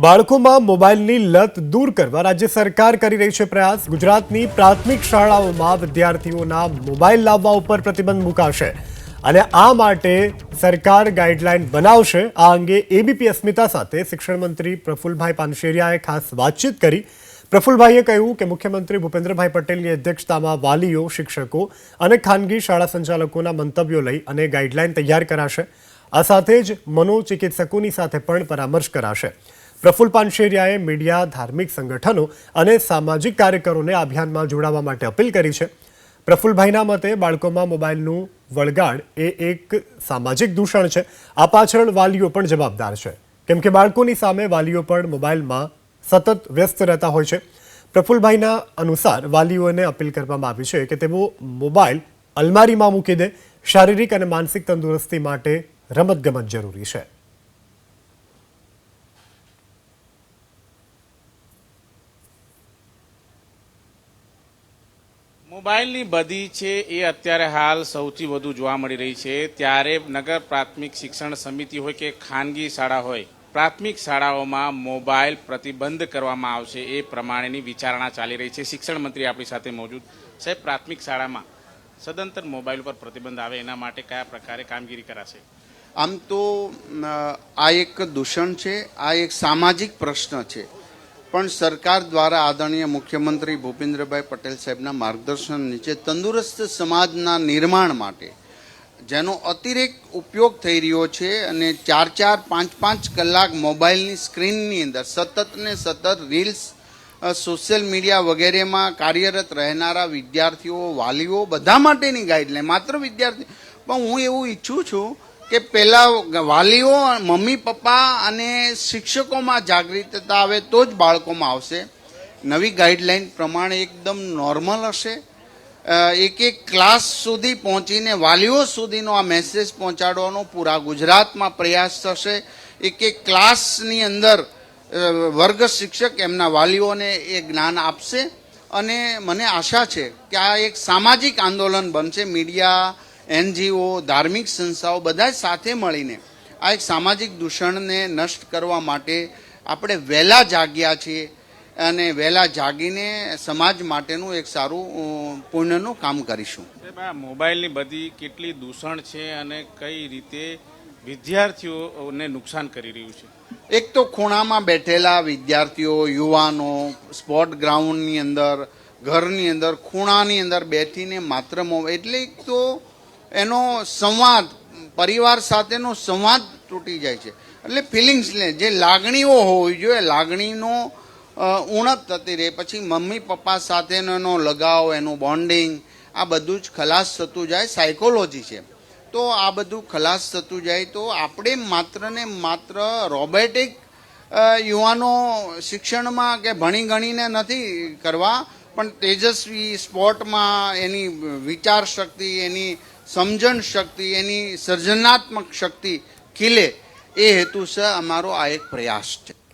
બાળકોમાં મોબાઈલની લત દૂર કરવા રાજ્ય સરકાર કરી રહી છે પ્રયાસ. ગુજરાતની પ્રાથમિક શાળાઓમાં વિદ્યાર્થીઓના મોબાઈલ લાવવા ઉપર પ્રતિબંધ મુકાશે. અને આ માટે સરકાર ગાઈડલાઈન બનાવશે. આ અંગે એબીપી અસ્મિતા સાથે શિક્ષણ મંત્રી પ્રફુલભાઈ પાનશેરિયાએ ખાસ વાતચીત કરી. પ્રફુલભાઈએ કહ્યું કે મુખ્યમંત્રી ભૂપેન્દ્રભાઈ પટેલની અધ્યક્ષતામાં વાલીઓ, શિક્ષકો અને ખાનગી શાળા સંચાલકોના મંતવ્યો લઈ અને ગાઈડલાઈન તૈયાર કરાશે. આ સાથે જ મનોચિકિત્સકોની સાથે પણ પરામર્શ કરાશે. પ્રફુલ પાનશેરિયાએ મીડિયા, ધાર્મિક સંગઠનો અને સામાજિક કાર્યકરોને અભિયાનમાં જોડાવા માટે અપીલ કરી છે. પ્રફુલભાઈના મતે બાળકોમાં મોબાઈલનું વળગાડ એ એક સામાજિક દૂષણ છે. આ પાછળ વાલીઓ પણ જવાબદાર છે. કેમ કે બાળકોની સામે વાલીઓ પણ મોબાઈલમાં સતત વ્યસ્ત રહેતા હોય છે. પ્રફુલભાઈના અનુસાર વાલીઓને અપીલ કરવામાં આવી છે કે તેઓ મોબાઈલ અલમારીમાં મૂકી દે. શારીરિક અને માનસિક તંદુરસ્તી માટે રમતગમત જરૂરી છે. મોબાઈલની બધી છે એ અત્યારે હાલ સૌથી વધુ જોવા મળી રહી છે. ત્યારે નગર પ્રાથમિક શિક્ષણ સમિતિ હોય કે ખાનગી શાળા હોય, પ્રાથમિક શાળાઓમાં મોબાઈલ પ્રતિબંધ કરવામાં આવશે એ પ્રમાણેની વિચારણા ચાલી રહી છે. શિક્ષણ મંત્રી આપણી સાથે મોજૂદ સાહેબ પ્રાથમિક શાળામાં સદંતર મોબાઈલ ઉપર પ્રતિબંધ આવે એના માટે કયા પ્રકારે કામગીરી કરાશે? આમ તો આ એક દૂષણ છે, આ એક સામાજિક પ્રશ્ન છે. પણ સરકાર દ્વારા આદરણીય મુખ્યમંત્રી ભૂપેન્દ્રભાઈ પટેલ સાહેબના માર્ગદર્શન નીચે તંદુરસ્ત સમાજના નિર્માણ માટે જેનો અતિરેક ઉપયોગ થઈ રહ્યો છે અને ચાર ચાર પાંચ પાંચ કલાક મોબાઈલની સ્ક્રીનની અંદર સતત ને સતત રીલ્સ સોશિયલ મીડિયા વગેરેમાં કાર્યરત રહેનારા વિદ્યાર્થીઓ, વાલીઓ બધા માટેની ગાઈડલાઈન, માત્ર વિદ્યાર્થી પણ હું એવું ઈચ્છું છું કે પહેલાં વાલીઓ, મમ્મી, પપ્પા અને શિક્ષકોમાં જાગૃતતા આવે તો જ બાળકોમાં આવશે. નવી ગાઈડલાઈન પ્રમાણે એકદમ નોર્મલ હશે. એક એક ક્લાસ સુધી પહોંચીને વાલીઓ સુધીનો આ મેસેજ પહોંચાડવાનો પૂરા ગુજરાતમાં પ્રયાસ થશે. એક એક ક્લાસની અંદર વર્ગ શિક્ષક એમના વાલીઓને એ જ્ઞાન આપશે. અને મને આશા છે કે આ એક સામાજિક આંદોલન બનશે. મીડિયા એનજીઓ ધાર્મિક સંસ્થાઓ બધા જ સાથે મળીને આ એક સામાજિક દૂષણને નષ્ટ કરવા માટે આપણે વહેલા જાગ્યા છીએ અને વહેલા જાગીને સમાજ માટેનું એક સારું પુણ્યનું કામ કરીશું. મોબાઈલની બધી કેટલી દૂષણ છે અને કઈ રીતે વિદ્યાર્થીઓને નુકસાન કરી રહ્યું છે? એક તો ખૂણામાં બેઠેલા વિદ્યાર્થીઓ યુવાનો સ્પોર્ટ ગ્રાઉન્ડની અંદર ઘરની અંદર ખૂણાની અંદર બેઠીને માત્ર મોબાઈલ એટલે એક તો એનો સંવાદ, પરિવાર સાથેનો સંવાદ તૂટી જાય છે. એટલે ફિલિંગ્સને જે લાગણીઓ હોવી જોઈએ, લાગણીનો ઉણપ થતી રહે. પછી મમ્મી પપ્પા સાથેનો એનો લગાવ, એનું બોન્ડિંગ આ બધું જ ખલાસ થતું જાય સાયકોલોજી છે. તો આ બધું ખલાસ થતું જાય તો આપણે માત્ર ને માત્ર રોબોટિક યુવાનો શિક્ષણમાં કે ભણી ગણીને નથી કરવા, પણ તેજસ્વી સ્પોર્ટમાં એની વિચાર શક્તિ, એની સમજણ શક્તિ એની સર્જનાત્મક શક્તિ ખીલે એ હેતુસર અમારો આ એક પ્રયાસ છે.